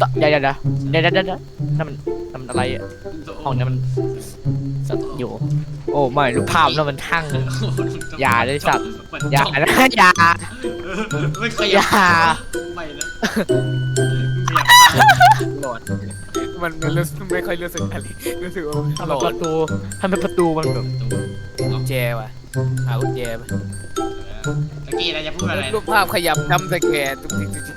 ต่อเดี๋ยวเดี๋ยวเดี๋ยวเดี๋ยวเดี๋ยวเดี๋ยวเดี๋ยวนั่นมันนั่นมันอะไรอะห้องนี้มันสัตว์อยู่ โอ้ไม่รูปภาพนั่นมันทั้งอย่าเลยสัตว์อย่านะอย่าไม่ขอยัย่าไม่แล้วหลอดมันมันรู้สึกไม่ค่อยรู้สึกอะไรรู้สึกว่าทำหไมลอปดระตูทำไมประตูมันแบบกุญแจว่ะหากุญแจไปตะกี้นะจะพูดอะไรรูปภาพขยับจำสแกนตุ๊กติ๊กตุ๊กติ๊ก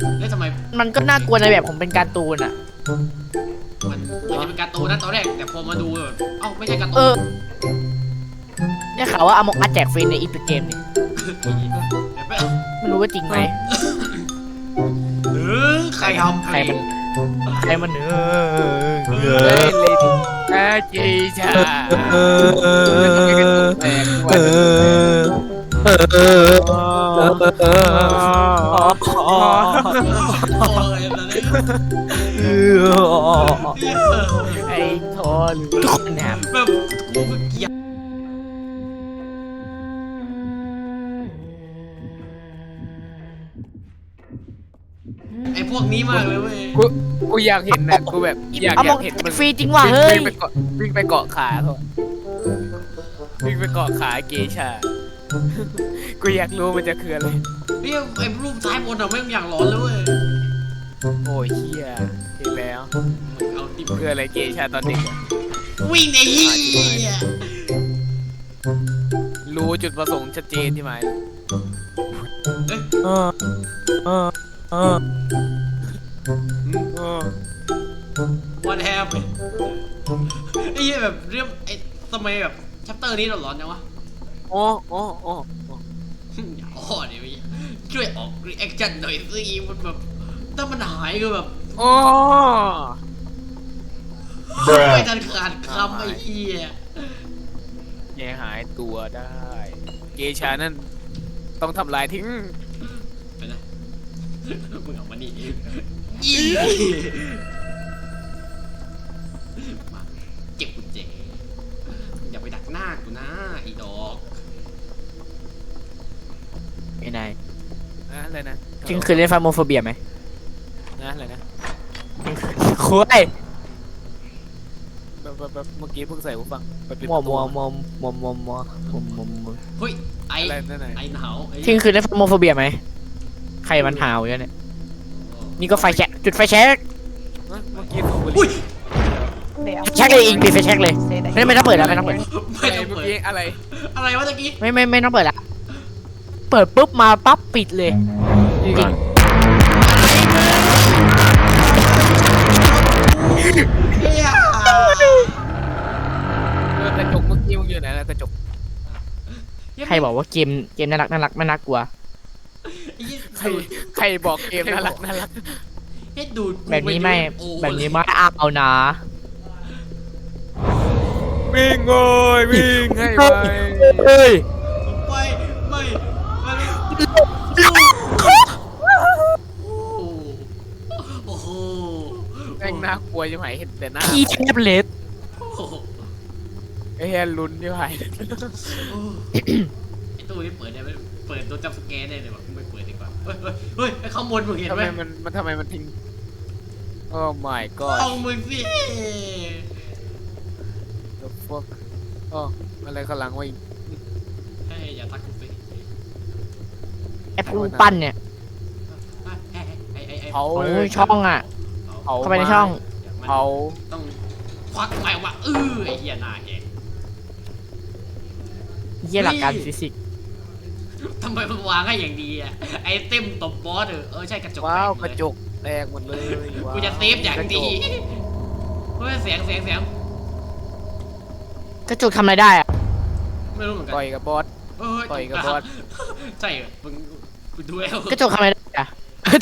เฮ้ยเฮ้ยทำไมมันก็น่ากลัวในแบบผมเป็นการ์ตูนอะ มันมันจะเป็นการ์ตูนนะตอนแรกแต่พอมาดูแบบเอ้าไม่ใช่การ์ตูเอนอได้ข่าวว่าอมอกอาแจกฟรีในอีพิกเกมนี่เดี๋ยวไปไม่รู้ว่าจริงไหมเออใครทำใครมันใครมันเออเฮ้ยเลยอาจีชาแตกว่ะโอ้ยอะไรเนี่ย ไอ้ทอนทุกคนเนี่ยแบบกูเกียไอ้พวกนี้มากเลยเว้ยกูกูอยากเห็นนะกูแบบอยากอยากเห็นมันฟรีจริงว่ะเฮ้ยวิ่งไปเกาะวิ่งไปเกาะขาเขาวิ่งไปเกาะขาเกชา กูอยากรู้มันจะคืออะไรเฮ้ยไอ้รูปซ้ายบนอะแม่งอย่างหลอนเลยเว้ยโอ้ยเฮียเห็นแล้วมันเอาดิบคืออะไรเกชาตอนเด็กอะวิ่งไอ้เหี้ยรู้จุดประสงค์ชัดเจนใช่ไหมเออเออเออเออวันแฮปไอ้เหี้ยแบบเรื่องไอ้ทำไมแบบชัปเตอร์นี้เราหลอนจังวะ โอ้โอ้โอ้โอ้อย่าอ้อดิพี่ช่วยออกรีแอคชั่นหน่อยสิมันแบบถ้ามันหายก็แบบโอ้ไม่ทันขาดคำไอ้เหี้ยแย่หายตัวได้ เกชานั่นต้องทำลายทิ้งไปนะมึงออกมานี่อีมาเก็บกุญแจอย่าไปดักหน้ากูนะอีดอก ไอ้นาย นะ อะไรนะจริงคือเล่นฟาโมโฟเบียไหมนะอะไรนะคุยแบบแบบแบบเมื่อกี้เพิ่งใส่หูฟังไปปิดมัวประตูมัวมัวมัวมัวมัวมัวมัวมัวเฮ้ยไออะไรนั่นไหนไอหนาวไอ้จริงคือเล่นฟาโมโฟเบียไหมใครมันหาวอยู่เนี่ยนี่ก็ไฟแช็กจุดไฟแช็กเอ้ยเมื่อกี้สูบบุหอุ้ยรี่แช็กเลยอีกปิดไฟแช็กเลยไม่ไม่ต้องเปิดแล้วไม่ต้องเปิดไม่อะไรต้องเมื่อเปิดกี้อะไรอะไรวะตะกี้ไม่ไม่ไม่ต้องเปิดละเปิดปุ๊บมาปั๊บปิดเลยจริงเฮียเออกระจกเมื่อกี้มึงอยู่ไหนนะกระจกใครบอกว่าเกมเกมน่ารักน่ารักไม่น่ากลัวไอ้เหี้ยใครใครบอกเกมน่ารักน่ารักเฮ็ดดูดกูแบบนี้ไม่โอ้แบบนี้ไม่เอานะวิ่งโอ้ยวิ่งให้ไปเฮ้ย ไม่ไม่ไม่โอ้โห แม่ง น่ากลัวใช่ไหมเห็นแต่หน้าพี่แท็บเล็ตโอ้โหไอ้เหี้ยลุ้นใช่ไหมไอ้ตู้นี้เปิดได้ไหมเปิดตัวจับสแกนได้เลยว่ะไม่เปิดดีกว่าเฮ้ยเฮ้ยเฮ้ยไอ้ข้างบนมึงเห็นทำไหไมมมันมันทำไมมันทิ้งโอ้ my god เอามึงสิ the fuck อ๋ออะไรข้างหลังวะอีก เฮ้ยอย่าทักกูสิไอ้ผู้ปั้นเนี่ย ไอ้ไอ้ไอ้ไอ้เผา โอ้เลยช่องอะ เผาเข้าไปในช่องเผาต้องควักไฟออกมาเออไอ้เหี้ยหน้าแหกเยี่ยหลักการฟิสิกส์ทำไมมันวางให้อย่างดีอะไอเต็มตบบอสเออเออใช่กระจกว้าวแตกระเลยจกแตกหมดเลยว้าวกูจะเซฟอย่างดีเฮ้ยเสียงเสียงเสียงกระจกทำอะไรได้อะไม่รู้เหมือนกันต่อยกับบอส เอ้ยต่อยกับบอส ใช่เหรอมึงกูดูแล้ว กระจกทำอะไรได้อะ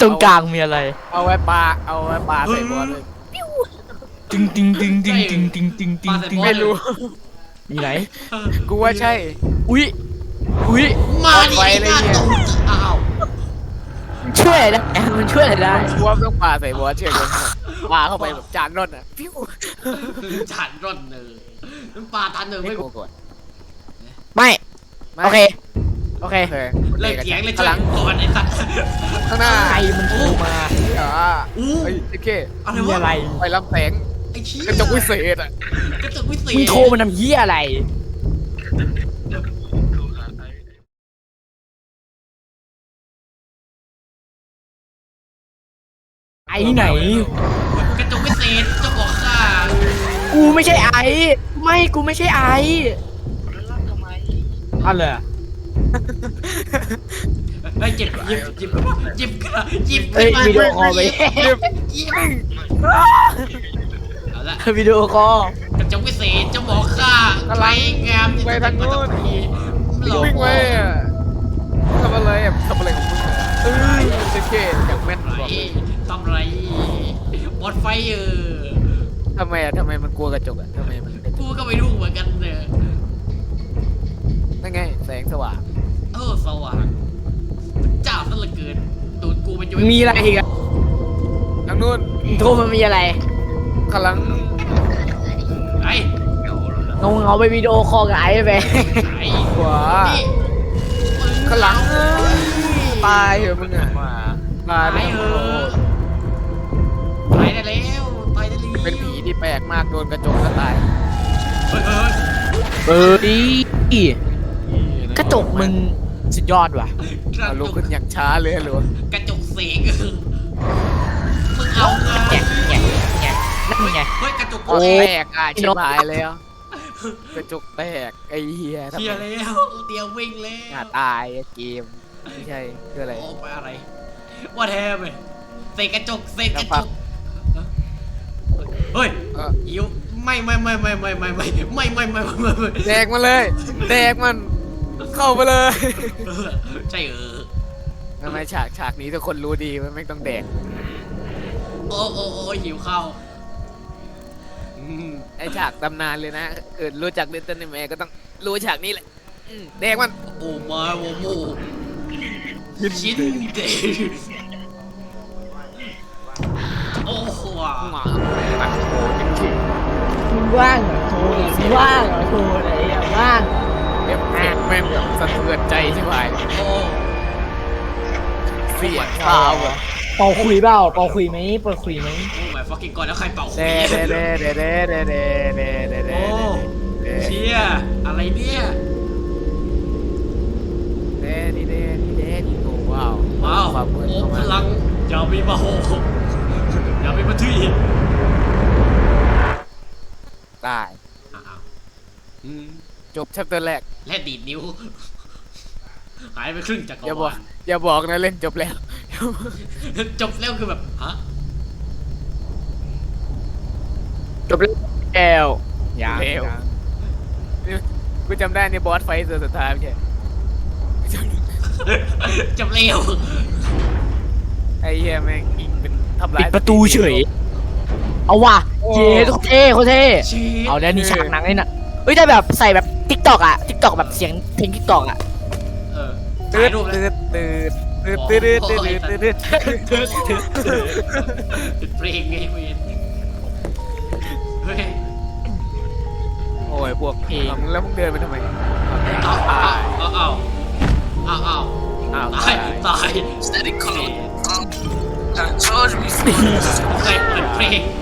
ตรงกลางมีอะไรเอาไว้ปาเอาไว้ปาใส่บอสเลยตึงตึงตึงตึงตึงตึงตึงตึงตึงไม่รู้มีไหนกูว่าใช่ อุ้ยอุ้ยมาดิไฟไอ้เลหย à? น้าเนี่ยตกอ้าวมันช่วยอะไรได้มันช่วยอะไรได้กูว่าต้องปาใส่บอสเฉยเลยปาเข้าไปแบบจานร่อนอะปิ้วจานร่อนเนอน้ำปลาทันเนอไม่ไม่โกรธไม่ไม่โอเคโอเคโอ เคเลิกเถียงเลยช่ข้างวยหลังก่อนไอ้สัตว์ ข้างหน้าใครมันโทรมาอ่าอู้ไอ้โอเคอะไรมีวะอะไรไฟลำแสงไอ้เชี่ยกระจกวิเศษอะกระจกวิเศษมึงโทรมันทำเหี้ยอะไรไอ้ไหนกระจกวิเศษจะบอกข้ากูไม่ใช่ไอ้ไม่กูไม่ใช่ไอ้อะไร อะไอ้ยเจ็บหยิบหยิบหยิบหยิบเอ้ยขึ้นมาวิดีโอคอลไป หยิบหยิบเอาละวิดีโอคอล กระจกวิเศษจะบอกข้าใครงามที่ไปสุดทางนู้นในปัตตภีหลอกวิ่งไปอะทำอะไรอะทำอะไรของมึงอะเอ้ยโอเคอย่างแม่นไรบอกเลยทำไรบอดไฟเออทำไมอะทำไมมันกลัวกระจกอะทำไมมันกระจกูกก็ไม่รู้เหมือนกันเนี่ยนั่นไง แสงสว่าง เออสว่างเจ้าซะเหลือเกินดูดกูเป็นจุมีอะไรอีกอะทางนู้นโทรมันมีอะไรข้างหลังไอ้งงเอาไปวิดีโอคอลกับไอ้ไปไอ้ขวานี่มึงข้างหลังตายเหรอมึงอะตายตายเออตายได้แล้วตายได้แล้วเป็นผีที่แปลกมากโดนกระจกแล้วตายเฮ้ยเฮ้ยเออดีกระ จกมึงสุดยอดว่ะกระเอาจลุกกขึ้นอย่างช้าเลยหรอกระจกเสกเออมึงเอาไงแงะแงะแงะนั่นไงเฮ้ยกระจกโอ้แตกอะชิบหายแล้วกระจกแตกไอ้เหี้ยทำเทียไมแล้วเตียววิ่งแล้หน้าวตายอะเกมไม่ใช่คืออะไรโอ้ไปอะไรว่าแทบเลยเสกกระจกเสกกระจกเฮ้ยเอออิวไม่ไม่ไม่ไม่ไม่ไม่ไม่ไม่ไม่ไม่ไม่ไม่แดกมันเลยแดกมัน เข้าไปเลย ใช่เออทำไมฉากฉากนี้ทุกคนรู้ดีมันไม่ต้องแดกโอ้โอ้โอ้หิวข้าวอืมไอฉากตำนานเลยนะเกิดรู้จักเดนเตอร์แมก็ต้องรู้ฉากนี้แหละอืมแดกมันโอ้มาโอ้โมชิ้นเดโอ้โหหมาหมาโอ้เป็นชื่อมึงว่างเหรอโทรมึงว่างเหรอโทรอะไรอะว่างเอฟ เฟกต์แม่งแบบสะเทือนใจใช่ไหมโอ้เสียข้าวอะเป่าคุยเปล่าเป่าคุยไหมเปิดคุยไหมโอ้ my fucking god แล้วใครเป่าเดเดเดเดเดเดเดเดเดเดโอ้เชี่ยอะไรเนี่ย เดดีเดดีเดดีโอ้ว้าวว้าวความมืดโอ้เข้าพมาลังอย่ามีมาโหอย่ามีมาทุยตายอ้าวอืม จบชัปเตอร์แรกและดีดนิ้ว หายไปครึ่งจักรอย่าบอกวาลอย่าบอกนะเล่นจบแล้ว จบแล้วคือแบบฮะจบแล้วแก้วยังเร็วนี่กูจำได้ในบอสไฟต์ตัวสุดท้ายไม่ใช่จบเร็วไอ้เหี้ยแม่งยิงเป็นทำลาปิยดประตูเฉย เอาว่ะเย้โคตรเท่โคตรเท่ ชีสเอาแล้วนี่ฉากหนังเลยน่ะ เฮ้ยได้แบบใส่แบบทิกตอกอะทิกตอกแบบเสียงเพลงทิกตอกอะเออถ่ายรูตื่นตื่นตื่นตื่นตื่นตื่นตื่น ตึ๊ดตึ๊ดตึ๊ดตึ๊ดเงไงเเฮ้ยโอ้ยพวกเอามึงแล้วมึงเดินไปทำไมเาเอาเอาเอาาเอ้าวตายตายเ calm down. Don't charge เพลง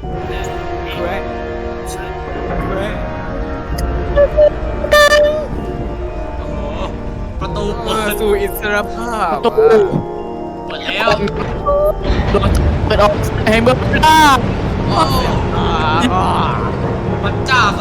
โอ้โหประตูเอเปิอดสู่อิสรภาพประตูเปิดแล้วโดนเปิดออกให้เบิร์ดโอ้อ่าพระเจ้า